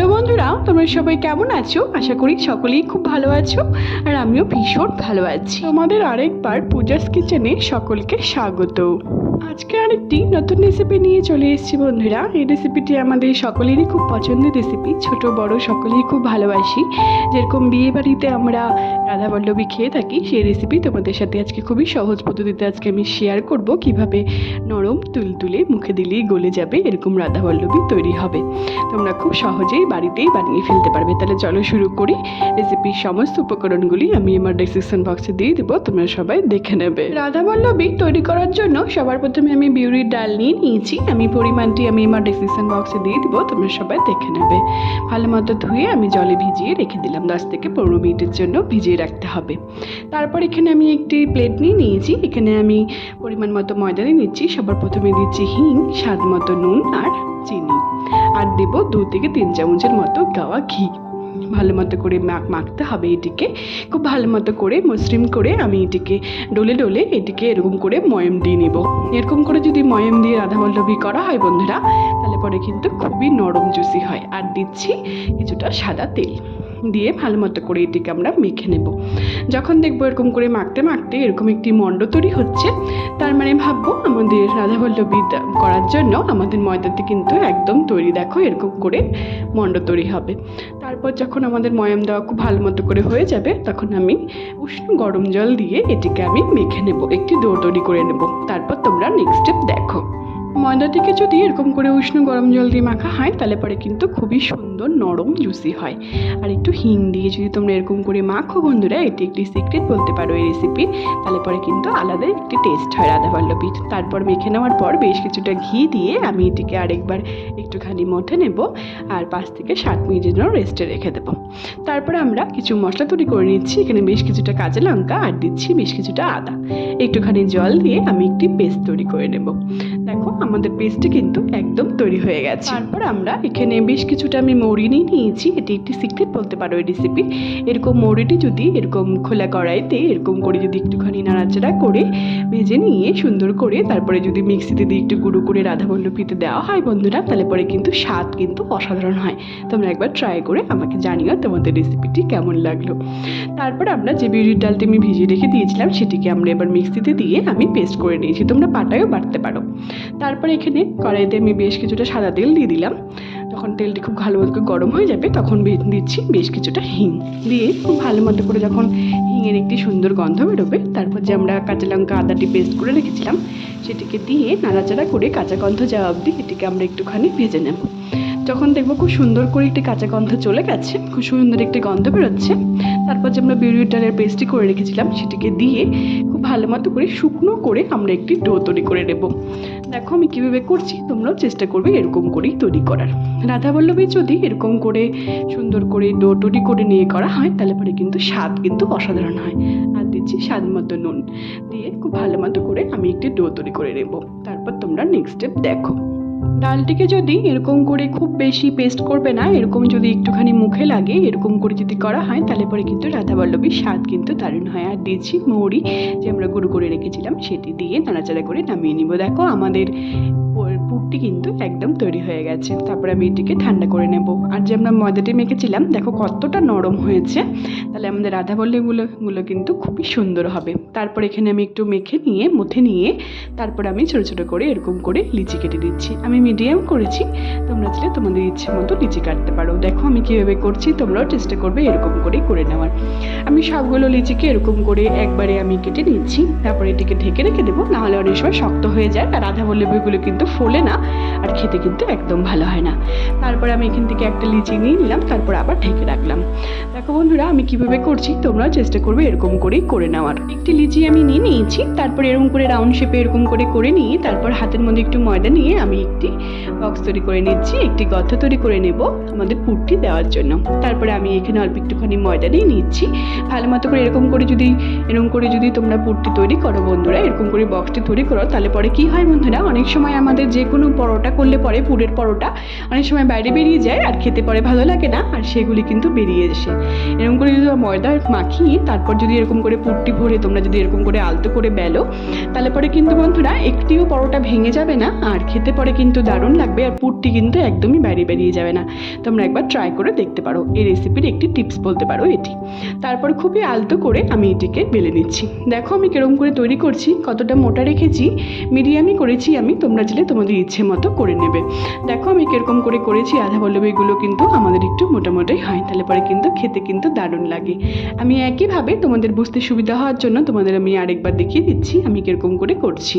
Hello বন্ধুরা, তোমরা সবাই কেমন আছো? আশা করি সকলেই খুব ভালো আছো আর আমিও ভীষণ ভালো আছি। আমাদের আরেকবার পূজাস কিচেনে সকলকে স্বাগত। আজকে আরেকটি নতুন রেসিপি নিয়ে চলে এসেছি বন্ধুরা। এই রেসিপিটি আমাদের সকলেরই খুব পছন্দের রেসিপি ছোট, বড় সকলেই খুব ভালোবাসি। যেরকম বিয়ে বাড়িতে আমরা রাধা বল্লভী খেয়ে থাকি, সেই রেসিপি তোমাদের সাথে আজকে খুবই সহজ পদ্ধতিতে আজকে আমি শেয়ার করব। কীভাবে নরম, তুলতুলে, মুখে দিলেই গলে যাবে, এরকম রাধা বল্লভী তৈরি হবে। তোমরা খুব সহজেই বাড়িতেই বানিয়ে ফেলতে পারবে। তাহলে চলো শুরু করি। রেসিপির সমস্ত উপকরণগুলি আমি আমার ডিসক্রিপশন বক্সে দিয়ে দেবো, তোমরা সবাই দেখে নেবে। রাধা বল্লভী তৈরি করার জন্য সবার প্রথমে আমি বিউরির ডাল নিয়ে নিয়েছি। আমি পরিমাণটি আমি আমার ডিসক্রিপশন বক্সে দিয়ে দেবো, তোমরা সবাই দেখে নেবে। ভালো মতো ধুয়ে আমি জলে ভিজিয়ে রেখে দিলাম। দশ থেকে পনেরো মিনিটের জন্য ভিজিয়ে রাখতে হবে। তারপর এখানে আমি একটি প্লেট নিয়ে নিয়েছি। এখানে আমি পরিমাণ মতো ময়দা নিয়ে নিচ্ছি। সবার প্রথমে দিচ্ছি হিং স্বাদ মতো নুন আর চিনি। আর দেবো দু থেকে তিন চামচের মতো গাওয়া ঘি। ভালো মতো করে মাখ মাখতে হবে এটিকে। খুব ভালো মতো করে মসৃণ করে আমি এটিকে ডলে ডলে এটিকে এরকম করে ময়ম দিয়ে নেব। এরকম করে যদি ময়ম দিয়ে রাধা বল্লভী করা হয় বন্ধুরা, তাহলে পরে কিন্তু খুবই নরম, জুসি হয়। আর দিচ্ছি কিছুটা সাদা তেল। দিয়ে ভালো মতো করে এটিকে আমরা মেখে নেব। যখন দেখব এরকম করে মাখতে মাখতে এরকম একটি মণ্ড তৈরি হচ্ছে, তার মানে ভাববো আমাদের রাধাবল্লভী করার জন্য আমাদের ময়দাতে কিন্তু একদম তৈরি দেখো এরকম করে মণ্ড তৈরি হবে। তারপর যখন আমাদের ময়াম দেওয়া খুব ভালো মতো করে হয়ে যাবে, তখন আমি উষ্ণ গরম জল দিয়ে এটিকে আমি মেখে নেব, একটি ডো তৈরি করে নেব। তারপর তোমরা নেক্সট স্টেপ দেখো। ময়দাটিকে যদি এরকম করে উষ্ণ গরম জল দিয়ে মাখা হয়, তাহলে পরে কিন্তু খুবই সুন্দর নরম জুসি হয়। আর একটু হিং দিয়ে যদি তোমরা এরকম করে মাখো বন্ধুরা, এটি একটি সিক্রেট বলতে পারো এই রেসিপি তাহলে পরে কিন্তু আলাদা একটি টেস্ট হয় রাধা বল্লভীর তারপর মেখে নেওয়ার পর বেশ কিছুটা ঘি দিয়ে আমি এটিকে আরেকবার একটুখানি মঠে নেব, আর পাঁচ থেকে সাত মিনিটের জন্য রেস্টে রেখে দেবো। তারপরে আমরা কিছু মশলা তৈরি করে নিচ্ছি, এখানে বেশ কিছুটা কাঁচা লঙ্কা আর দিচ্ছি বেশ কিছুটা আদা। একটুখানি জল দিয়ে আমি একটি পেস্ট তৈরি করে নেব। দেখো আমাদের পেস্টটি কিন্তু একদম তৈরি হয়ে গেছে। তারপর আমরা এখানে বেশ কিছুটা আমি মৌরি নিয়ে নিয়েছি। এটি একটি সিক্রেট বলতে পারো এই রেসিপি এরকম মৌরিটি যদি এরকম খোলা কড়াইতে এরকম করে যদি একটুখানি নাড়াচাড়া করে ভেজে নিয়ে সুন্দর করে তারপরে যদি মিক্সিতে দিয়ে একটু গুঁড়ো করে রাধা বল্লভীতে দেওয়া হয় বন্ধুরা, তাহলে পরে কিন্তু স্বাদ কিন্তু অসাধারণ হয়। তোমরা একবার ট্রাই করে আমাকে জানিও তোমাদের রেসিপিটি কেমন লাগল। তারপর আমরা যে বিউরির ডালটি আমি ভিজিয়ে রেখে দিয়েছিলাম, সেটিকে আমরা এবার মিক্সিতে দিয়ে আমি পেস্ট করে নিয়েছি। তোমরা পাটায়ও বাটতে পারো। তারপর এখানে কড়াইতে আমি বেশ কিছুটা সাদা তেল দিয়ে দিলাম। যখন তেলটি খুব ভালো মতো গরম হয়ে যাবে, তখন দিচ্ছি বেশ কিছুটা হিং। দিয়ে খুব ভালো মতো করে যখন হিঙের একটি সুন্দর গন্ধ বেরোবে, তারপর যে আমরা কাঁচা লঙ্কা আদাটি পেস্ট করে রেখেছিলাম, সেটিকে দিয়ে নাড়াচাড়া করে কাঁচা গন্ধ যাওয়া অবধি এটিকে আমরা একটুখানি ভেজে নেব। যখন দেখব খুব সুন্দর করে একটি কাঁচা গন্ধ চলে গেছে, খুব সুন্দর একটি গন্ধ বেরোচ্ছে, তারপর যে আমরা বিউরির ডালের পেস্টটি করে রেখেছিলাম, সেটিকে দিয়ে খুব ভালো মতো করে শুকনো করে আমরা একটি ডো তৈরি করে নেব। দেখো আমি কীভাবে করছি, তোমরাও চেষ্টা করবে এরকম করেই তৈরি করার। রাধা বল্লভী যদি এরকম করে সুন্দর করে ডো তৈরি করে নিয়ে করা হয়, তাহলে পরে কিন্তু স্বাদ কিন্তু অসাধারণ হয়। আর দিচ্ছি স্বাদ মতো নুন, দিয়ে খুব ভালো মতো করে আমি একটি ডো তৈরি করে নেব। তারপর তোমরা নেক্সট স্টেপ দেখো। ডালটিকে যদি এরকম করে খুব বেশি পেস্ট করবে না, এরকম যদি একটুখানি মুখে লাগে, এরকম করে যদি করা হয়, তাহলে পরে কিন্তু রাধা বল্লভীর স্বাদ কিন্তু দারুণ হয়। আর দিয়েছি মৌরি যে আমরা গুঁড়ো করে রেখেছিলাম, সেটি দিয়ে নাড়াচাড়া করে নামিয়ে নিব। দেখো, আমাদের পুরটি কিন্তু একদম তৈরি হয়ে গেছে। তারপরে আমি এটিকে ঠান্ডা করে নেব। আর যে আমরা ময়দাটি মেখেছিলাম, দেখো কতটা নরম হয়েছে। তাহলে আমাদের রাধা বল্লভীগুলো গুলো কিন্তু খুবই সুন্দর হবে। তারপর এখানে আমি একটু মেখে নিয়ে, মুথে নিয়ে, তারপর আমি ছোটো ছোটো করে এরকম করে লিচি কেটে দিচ্ছি। আমি মিডিয়াম করেছি, তোমরা চাইলে তোমাদের ইচ্ছে মতো লিচি কাটতে পারো। দেখো আমি কীভাবে করছি, তোমরাও চেষ্টা করবে এরকম করেই করে নেওয়ার। আমি সবগুলো লিচিকে এরকম করে একবারে আমি কেটে নিচ্ছি। তারপরে এটিকে ঢেকে রেখে দেবো, নাহলে অনেক সময় শক্ত হয়ে যায়। আর রাধা বলে বইগুলো কিন্তু ফোলে না, আর খেতে কিন্তু একদম ভালো হয় না। তারপরে আমি এখান থেকে একটা লিচি নিয়ে নিলাম, তারপর আবার ঢেকে রাখলাম। দেখো বন্ধুরা, আমি কীভাবে করছি, তোমরাও চেষ্টা করবে এরকম করেই করে নেওয়ার। একটি লিচি আমি নিয়ে নিয়েছি, তারপর এরকম করে রাউন্ড শেপে এরকম করে করে নিয়ে, তারপর হাতের মধ্যে একটু ময়দা নিয়ে আমি একটি বক্স তৈরি করে নিচ্ছি, একটি গর্ত তৈরি করে নেব আমাদের পুরটি দেওয়ার জন্য। তারপরে আমি এখানে অল্প একটুখানি ময়দা নিয়ে নিচ্ছি। ভালো মতো করে এরকম করে যদি, এরকম করে যদি তোমরা পুরটি তৈরি করো বন্ধুরা, এরকম করে বক্সটি তৈরি করো, তাহলে পরে কি হয় বন্ধুরা? অনেক সময় আমাদের আমাদের যে কোনো পরোটা করলে পরে পুরের পরোটা। অনেক সময় বাইরে বেরিয়ে যায়, আর খেতে পরে ভালো লাগে না, আর সেগুলি কিন্তু বেরিয়ে আসে। এরকম করে যদি ময়দা মাখিয়ে তারপর যদি এরকম করে পুরটি ভরে তোমরা যদি এরকম করে আলতো করে বেলো, তাহলে পরে কিন্তু বন্ধুরা একটিও পরোটা ভেঙে যাবে না, আর খেতে পরে কিন্তু দারুণ লাগবে, আর পুরটি কিন্তু একদমই বাইরে বেরিয়ে যাবে না। তোমরা একবার ট্রাই করে দেখতে পারো, এই রেসিপির একটি টিপস বলতে পারো এটি। তারপর খুবই আলতো করে আমি এটিকে বেলে নিচ্ছি। দেখো আমি কীরকম করে তৈরি করছি, কতটা মোটা রেখেছি মিডিয়ামই করেছি আমি, তোমরা চাইলে তোমাদের ইচ্ছে মতো করে নেবে। দেখো আমি কীরকম করে করেছি আধা পল্লবীগুলো কিন্তু আমাদের একটু মোটামুটি হয়, তাহলে পরে কিন্তু খেতে কিন্তু দারুণ লাগে। আমি একইভাবে তোমাদের বুঝতে সুবিধা হওয়ার জন্য তোমাদের আমি আরেকবার দেখিয়ে দিচ্ছি আমি কীরকম করে করছি।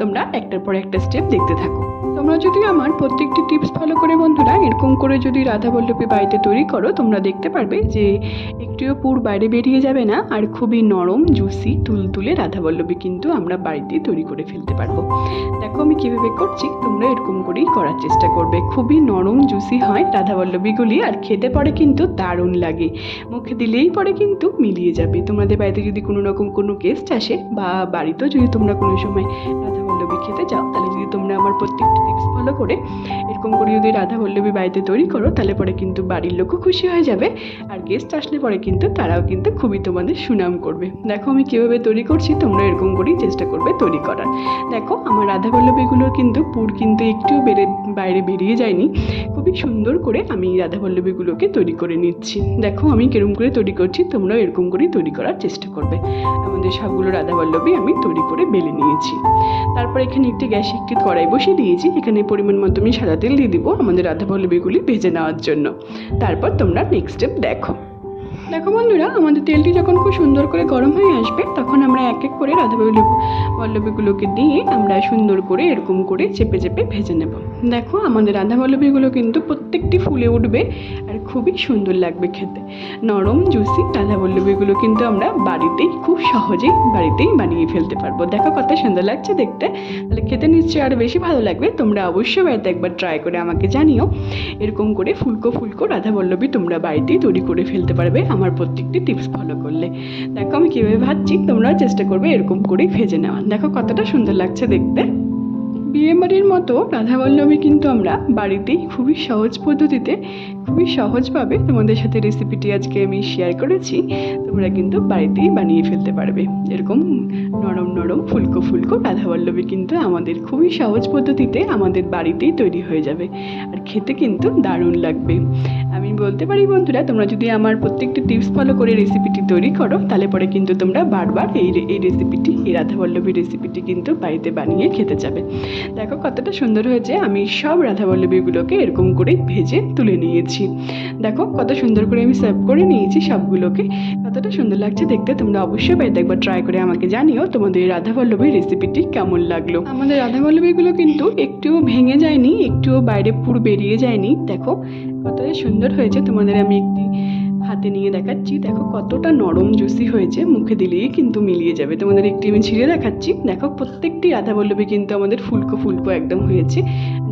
তোমরা একটার পর একটা স্টেপ দেখতে থাকো। তোমরা যদি আমার প্রত্যেকটি টিপস ফলো করে বন্ধুরা, এরকম করে যদি রাধা বল্লভী বাড়িতে তৈরি করো, তোমরা দেখতে পারবে যে একটিও পুর বাইরে বেরিয়ে যাবে না আর খুবই নরম জুসি তুলতুলে রাধা বল্লভী কিন্তু আমরা বাড়িতেই তৈরি করে ফেলতে পারব। দেখো আমি কীভাবে করছি, তোমরা এরকম করেই করার চেষ্টা করবে। খুবই নরম জুসি হয় রাধা বল্লভীগুলি আর খেতে পরে কিন্তু দারুণ লাগে। মুখে দিলেই পরে কিন্তু মিলিয়ে যাবে। তোমাদের বাড়িতে যদি কোনো রকম কোনো গেস্ট আসে, বা বাড়িতেও যদি তোমরা কোনো সময় রাধা বল্লভী খেতে চাও, তাহলে যদি তোমরা আমার প্রত্যেকটা টিপস ফলো করে এরকম করে যদি রাধা বল্লভী বাড়িতে তৈরি করো, তাহলে পরে কিন্তু বাড়ির লোকও খুশি হয়ে যাবে। আর গেস্ট আসলে পরে কিন্তু তারাও কিন্তু খুবই তোমাদের সুনাম করবে। দেখো আমি কীভাবে তৈরি করছি, তোমরা এরকম করেই চেষ্টা করবে তৈরি করার। দেখো, আমার রাধা বল্লভীগুলোর কিন্তু পুর কিন্তু একটুও বেড়ে, বাইরে বেরিয়ে যায়নি। খুবই সুন্দর করে আমি রাধা বল্লভীগুলোকে তৈরি করে নিচ্ছি। দেখো আমি কিরম করে তৈরি করছি, তোমরাও এরকম করেই তৈরি করার চেষ্টা করবে। আমাদের সবগুলো রাধা বল্লভী আমি তৈরি করে বেলে নিয়েছি। তারপর এখানে একটি গ্যাসে একটি কড়াই বসিয়ে দিয়েছি। এখানে পরিমাণ মতো আমি সাদা তেল দিয়ে দিব আমাদের রাধা বল্লভীগুলি ভেজে নেওয়ার জন্য। তারপর তোমরা নেক্সট স্টেপ দেখো। দেখো বন্ধুরা, আমাদের তেলটি যখন খুব সুন্দর করে গরম হয়ে আসবে, তখন আমরা এক এক করে রাধা বল্লভী বল্লভীগুলোকে দিয়ে আমরা সুন্দর করে এরকম করে চেপে চেপে ভেজে নেব। দেখো, আমাদের রাধা বল্লভীগুলো কিন্তু প্রত্যেকটি ফুলে উঠবে আর খুবই সুন্দর লাগবে খেতে। নরম জুসি রাধা বল্লভীগুলো কিন্তু আমরা বাড়িতেই, খুব সহজেই বাড়িতেই বানিয়ে ফেলতে পারব। দেখো কত সুন্দর লাগছে দেখতে। তাহলে খেতে নিশ্চয়ই আরও বেশি ভালো লাগবে। তোমরা অবশ্যই বাড়িতে একবার ট্রাই করে আমাকে জানিও। এরকম করে ফুলকো ফুলকো রাধা বল্লভী তোমরা বাড়িতেই তৈরি করে ফেলতে পারবে। আমার প্রত্যেকটি টিপস ফলো করলে। দেখো, আমি কীভাবে ভাজছি, তোমরাও চেষ্টা করবে এরকম করেই ভেজে নেওয়া দেখো, কতটা সুন্দর লাগছে দেখতে। বিয়ে বাড়ির মতো রাধাবল্লভী কিন্তু আমরা বাড়িতেই খুবই সহজ পদ্ধতিতে, খুবই সহজভাবে তোমাদের সাথে রেসিপিটি আজকে আমি শেয়ার করেছি। তোমরা কিন্তু বাড়িতেই বানিয়ে ফেলতে পারবে। এরকম নরম নরম, ফুলকো ফুলকো রাধাবল্লভী কিন্তু আমাদের খুবই সহজ পদ্ধতিতে আমাদের বাড়িতেই তৈরি হয়ে যাবে। আর খেতে কিন্তু দারুণ লাগবে। বলতে পারি বন্ধুরা, তোমরা যদি আমার প্রত্যেকটি টিপস ফলো করে রেসিপিটি তৈরি করো, তাহলে পরে কিন্তু তোমরা বারবার এই এই রেসিপিটি এই রাধাবল্লভী রেসিপিটি কিন্তু বাড়িতে বানিয়ে খেতে যাবে। দেখো কতটা সুন্দর হয়েছে, আমি সব রাধাবল্লভীগুলোকে এরকম করে ভেজে তুলে নিয়েছি। দেখো কত সুন্দর করে আমি সার্ভ করে নিয়েছি সবগুলোকে, কতটা সুন্দর লাগছে দেখতে, তোমরা অবশ্যই বাড়িতে একবার ট্রাই করে আমাকে জানিও তোমাদের এই রাধাবল্লভী রেসিপিটি কেমন লাগল। আমাদের রাধাবল্লভীগুলো কিন্তু একটুও ভেঙে যায়নি, একটুও বাইরে পুর বেরিয়ে যায়নি, দেখো কতটা সুন্দর হয়েছে। তোমাদের আমি একটি হাতে নিয়ে দেখাচ্ছি। দেখো কতটা নরম জুসি হয়েছে, মুখে দিলেই কিন্তু মিলিয়ে যাবে। তোমাদের একটি আমি ছিঁড়ে দেখাচ্ছি। দেখো প্রত্যেকটি রাধা পল্লবী কিন্তু আমাদের ফুলকো ফুলকো একদম হয়েছে।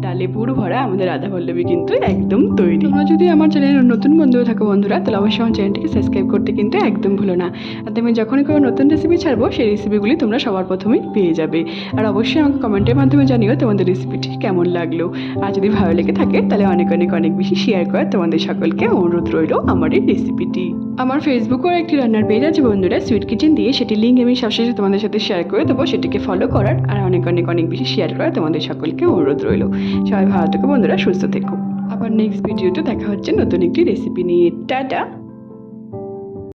ডালে পুর ভরা আমাদের রাধা পল্লবী কিন্তু একদম তৈরি। তোমরা যদি আমার চ্যানেলের নতুন বন্ধু থাকো বন্ধুরা, তাহলে অবশ্যই আমার চ্যানেলটিকে সাবস্ক্রাইব করতে কিন্তু একদম ভুলো না। আর আমি যখনই কোনো নতুন রেসিপি ছাড়বো, সেই রেসিপিগুলি তোমরা সবার প্রথমেই পেয়ে যাবে। আর অবশ্যই আমাকে কমেন্টের মাধ্যমে জানিও তোমাদের রেসিপিটি কেমন লাগল। আর যদি ভালো লেগে থাকে, তাহলে অনেক অনেক অনেক বেশি শেয়ার করার তোমাদের সকলকে অনুরোধ রইল আমার এই রেসিপিটি আমার ফেসবুকেও একটি রান্নার পেজ আছে বন্ধুরা সুইট কিচেন দিয়ে সেটি লিঙ্ক আমি সবশেষে তোমাদের সাথে শেয়ার করে দেবো, সেটিকে ফলো করার আর অনেক অনেক অনেক বেশি শেয়ার করার তোমাদের সকলকে অনুরোধ রইল। সবাই ভালো থেকো, বন্ধুরা সুস্থ থেকো। আবার নেক্সট ভিডিওতে দেখা হচ্ছে নতুন একটি রেসিপি নিয়ে। টাটা!